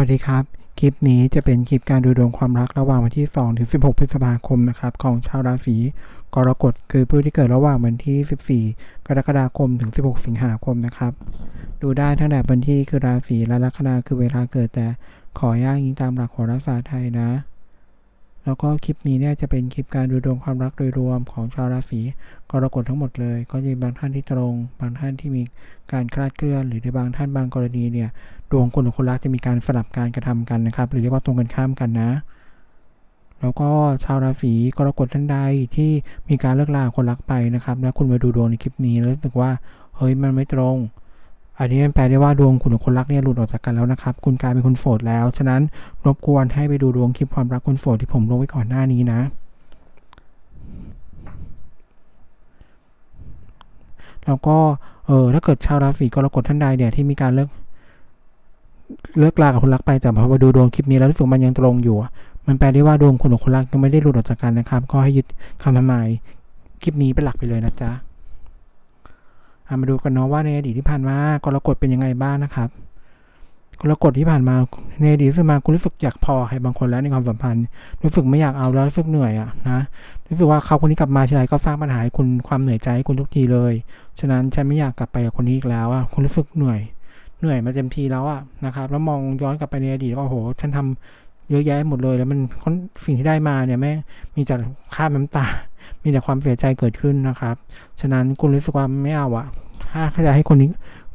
วัสดีครับ คลิปนี้จะเป็นคลิปการดูดวงความรักระหว่างวันที่ 2 ถึง 16 พฤษภาคมนะครับของชาวราศีกรกฎคือผู้ที่เกิดระหว่างวันที่ 14 กรกฎาคมถึง 16 สิงหาคมนะครับ ดูได้ทั้งแต่วันที่คือราศีและลัคนาคือเวลาเกิดแต่ขออ้าตยิงตามหลักโหราศาสตร์ไทยนะ แล้วก็คลิปนี้เนี่ยจะเป็นคลิปการดูดวงความรักโดยรวมของชาวราศีกรกฎทั้งหมดเลย ก็จะมีบางท่านที่ตรง บางท่านที่มีการคลาดเคลื่อน หรือในบางท่านบางกรณีเนี่ยดวงคนกับคนรักจะมีการสลับการกระทำกันนะครับ หรือเรียกว่าตรงกันข้ามกันนะ แล้วก็ชาวราศีกรกฎท่านใดที่มีการเลิกลาคนรักไปนะครับ แล้วคุณมาดูดวงในคลิปนี้แล้วรู้สึกว่าเฮ้ยมันไม่ตรง อันนี้มันแปลได้ว่าดวงคุณกับคนรักเนี่ยหลุดออกจากกันแล้วนะครับ คุณกลายเป็นคนโสดแล้ว ฉะนั้นรบกวนให้ไปดูดวงคลิปความรักคนโสดที่ผมลงไว้ก่อนหน้านี้นะแล้วก็เออถ้าเกิดชาวราศีกรกฎท่านใดเนี่ยที่มีการเลิกเลิกลากับคนรักไปแต่พอมาดูดวงคลิปนี้แล้วรู้สึกมันยังตรงอยู่ มันแปลได้ว่าดวงคุณกับคนรักยังไม่ได้หลุดออกจากกันนะครับ ก็ให้ยึดคำทำนายคลิปนี้เป็นหลักไปเลยนะจ๊ะ มาดูกันเนาะว่าในอดีตที่ผ่านมากรกฎเป็นยังไงบ้างนะครับกรกฎที่ผ่านมาในอดีตที่มาคุณรู้สึกอยากพอใครบางคนแล้วในความสัมพันธ์รู้สึกไม่อยากเอาแล้วรู้สึกเหนื่อยอะนะรู้สึกว่าเขาคนนี้กลับมาทีไรก็สร้างปัญหาให้คุณความเหนื่อยใจให้คุณทุกทีเลย ฉะนั้นฉันไม่อยากกลับไปกับคนนี้อีกแล้วอะคุณรู้สึกเหนื่อย เหนื่อยมาเต็มทีแล้วอะนะครับแล้วมองย้อนกลับไปในอดีตก็โอ้โห ฉันทำเยอะแยะหมดเลย แล้วมันสิ่งที่ได้มาเนี่ยแม่มีแต่ค่าน้ำตา มีแต่ความเสียใจเกิดขึ้นนะครับ ฉะนั้นคุณรู้สึกว่าไม่เอาอะถ้าจะให้คนนี้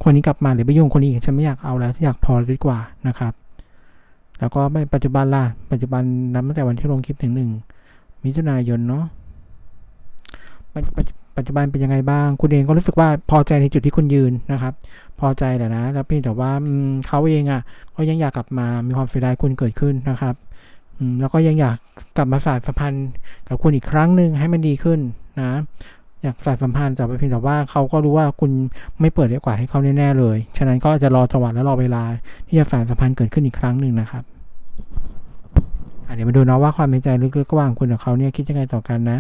คนนี้กลับมาหรือไปยุ่งคนนี้อีกฉันไม่อยากเอาแล้วฉันอยากพอดีกว่านะครับ แล้วก็ไม่ปัจจุบันล่ะปัจจุบันนับตั้งแต่วันที่ลงคลิปถึงหนึ่งมิถุนายนเนาะปัจจุบันเป็นยังไงบ้าง คุณเองก็รู้สึกว่าพอใจในจุดที่คุณยืนนะครับ พอใจแหละนะ แล้วเพียงแต่ว่าเขาเองอะ่ะก็ยังอยากกลับมามีความเสียดายคุณเกิดขึ้นนะครับ แล้วก็ยังอยากกลับมาสายสัมพันธ์กับคุณอีกครั้งหนึ่งให้มันดีขึ้นนะ อยากสายสัมพันธ์แต่เพียงแต่ว่าเขาก็รู้ว่าคุณไม่เปิดโอกาสให้เขาแน่ๆเลย ฉะนั้นก็จะรอจังหวะและรอเวลา ที่จะสายสัมพันธ์เกิดขึ้นอีกครั้งหนึ่งนะครับเดี๋ยวมาดูเนาะว่าความในใจลึกๆระหว่างคุณกับเขาเนี่ยคิดยังไงต่อกันนะ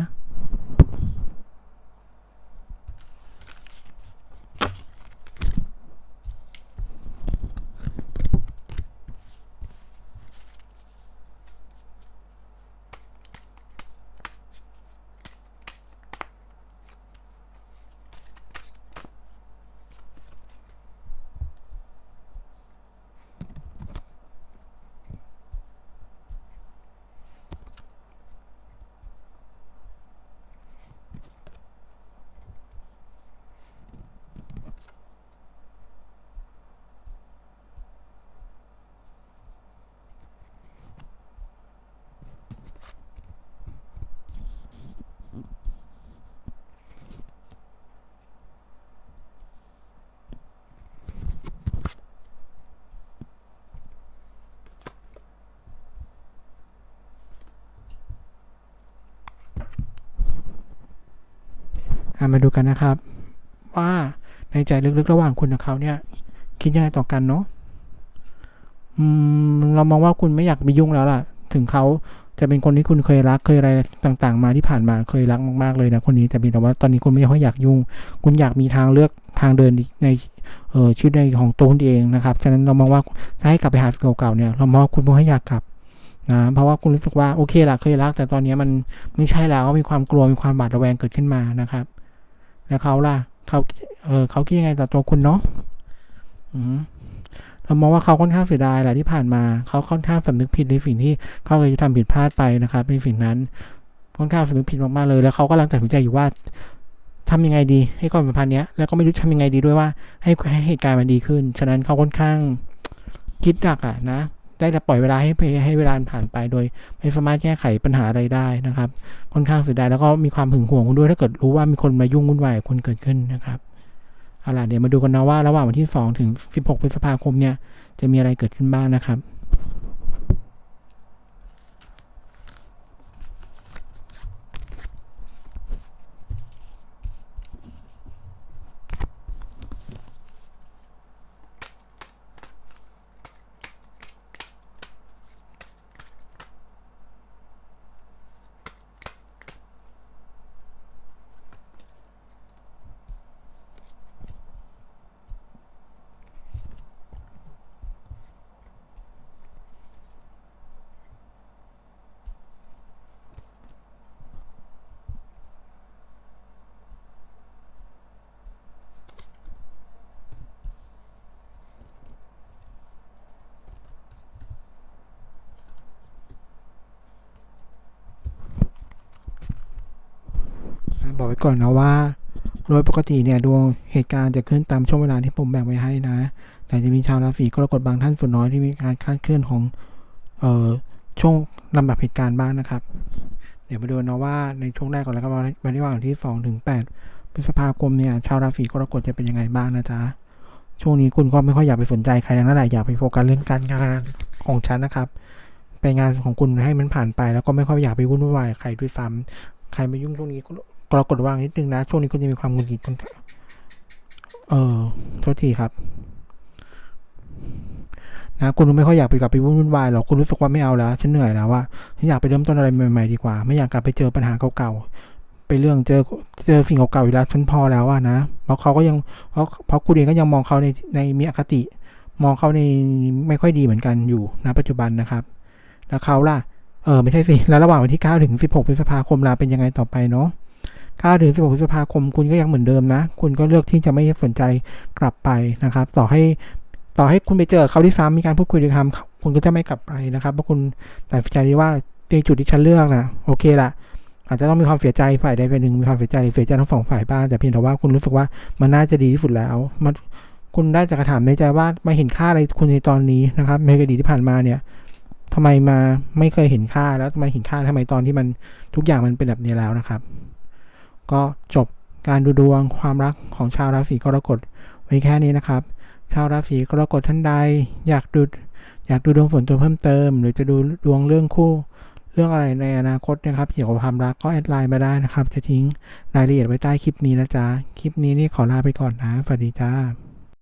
มาดูกันนะครับ ว่าในใจลึกๆระหว่างคุณกับเขาเนี่ย คิดยังไงต่อกันเนาะอืมเรามองว่าคุณไม่อยากไปยุ่งแล้วล่ะ ถึงเขาจะเป็นคนที่คุณเคยรักเคยอะไรต่าง ๆ มาที่ผ่านมาเคยรักมากๆเลยนะคนนี้แต่เพียงแต่ว่าตอนนี้คุณไม่ค่อยอยากยุ่ง คุณอยากมีทางเลือกทางเดินในเออชีวิตในของตัวคุณเองนะครับฉะนั้นเรามองว่าถ้าให้กลับไปหาเก่าๆเนี่ยเรามองว่าคุณไม่ค่อยอยากกลับนะเพราะว่าคุณรู้สึกว่าโอเคละเคยรัก แต่ตอนนี้มันไม่ใช่แล้วมีความกลัวมีความบาดระแวงเกิดขึ้นมานะครับ แล้วเขาล่ะเขาเออเขาคิดยังไงต่อตัวคุณเนาะอืมเรามองว่าเขาค่อนข้างเสียดายแหละที่ผ่านมาเขาค่อนข้างสำนึกผิดในสิ่งที่เขาเคยทำผิดพลาดไปนะครับในสิ่งนั้นค่อนข้างสำนึกผิดมากๆเลย แล้วเขากำลังตัดสินใจอยู่ว่าทำยังไงดี ให้ความสัมพันธ์เนี้ยแล้วก็ไม่รู้ทำยังไงดีด้วยว่าให้ให้เหตุการณ์มันดีขึ้น ฉะนั้นเขาค่อนข้างคิดหนักอะนะ ได้แต่ปล่อยเวลาให้ให้เวลาผ่านไป โดยไม่สามารถแก้ไขปัญหาอะไรได้นะครับ ค่อนข้างเสียดายแล้วก็มีความหึงหวงคุณด้วยถ้าเกิดรู้ว่ามีคนมายุ่งวุ่นวายคุณเกิดขึ้นนะครับเอาล่ะเดี๋ยวมาดูกันนะว่าระหว่างวันที่ 2 ถึง 16 พฤษภาคมเนี่ยจะมีอะไรเกิดขึ้นบ้างนะครับ บอกไว้ก่อนนะว่า โดยปกติเนี่ยดวงเหตุการณ์จะขึ้นตามช่วงเวลาที่ผมแบ่งไว้ให้นะ แต่จะมีชาวราศีกรกฎบางท่านส่วนน้อยที่มีการคลาดเคลื่อนของเอ่อช่วงลำดับเหตุการณ์บ้างนะครับ เดี๋ยวมาดูนะว่าในช่วงแรกก่อนแล้วก็วันที่วันที่สองถึงแปดพฤษภาคมเนี่ยชาวราศีกรกฎจะเป็นยังไงบ้างนะจ๊ะช่วงนี้คุณก็ไม่ค่อยอยากไปสนใจใครทั้งนั้นแหละอยากไปโฟกัสเรื่องการงานของฉันนะครับไปงานของคุณให้มันผ่านไป แล้วก็ไม่ค่อยอยากไปวุ่นวายใครด้วยซ้ำใครมายุ่งช่วงนี้ กรกฎว่างนิดนึงนะ ช่วงนี้คุณจะมีความหงุดหงิดค่อนเออโทษทีครับนะคุณไม่ค่อยอยากไปกลับไปวุ่นวายหรอกคุณรู้สึกว่าไม่เอาแล้ว ฉันเหนื่อยแล้วว่าฉันอยากไปเริ่มต้นอะไรใหม่ๆดีกว่า ไม่อยากกลับไปเจอปัญหาเก่าๆไปเรื่องเจอเจอสิ่งเก่าๆอยู่แล้วฉันพอแล้วอะนะเพราะเขาก็ยังเพราะเพราะคุณเองก็ยังมองเขาในในมีอคติ มองเขาในไม่ค่อยดีเหมือนกันอยู่ณปัจจุบันนะครับ แล้วเขาล่ะเออไม่ใช่สิแล้วระหว่างวันที่9ถึง16พฤษภาคมลาเป็นยังไงต่อไปเนาะ 9ถึง16พฤษภาคมคุณก็ยังเหมือนเดิมนะ คุณก็เลือกที่จะไม่สนใจกลับไปนะครับ ต่อให้ต่อให้คุณไปเจอเขาที่ซ้ำมีการพูดคุยด้วยคำคุณก็จะไม่กลับไปนะครับเพราะคุณตัดสินใจได้ว่าในจุดที่ฉันเลือกนะโอเคละอาจจะต้องมีความเสียใจฝ่ายใดฝ่ายหนึ่งมีความเสียใจหรือเสียใจทั้งสองฝ่ายบ้างแต่เพียงแต่ว่าคุณรู้สึกว่ามันน่าจะดีที่สุดแล้วมันคุณได้จากกระถามในใจว่าม่เห็นค่าอะไรคุณในตอนนี้นะครับในอดีตที่ผ่านมาเนี่ยทำไมมาไม่เคยเห็นค่าแล้วทำไมเห็นค่าทำไมตอนที่มันทุกอย่างมันเป็นแบบนี้แล้วนะครับ ก็จบการดูดวงความรักของชาวราศีกรกฎไว้แค่นี้นะครับ ชาวราศีกรกฎท่านใด อยากดูอยากดูดวงฝนตัวเพิ่มเติม หรือจะดูดวงเรื่องคู่เรื่องอะไรในอนาคตนะครับเกี่ยวกับความรักก็แอดไลน์มาได้นะครับ จะทิ้งรายละเอียดไว้ใต้คลิปนี้นะจ๊ะ คลิปนี้นี่ขอลาไปก่อนนะ สวัสดีจ้า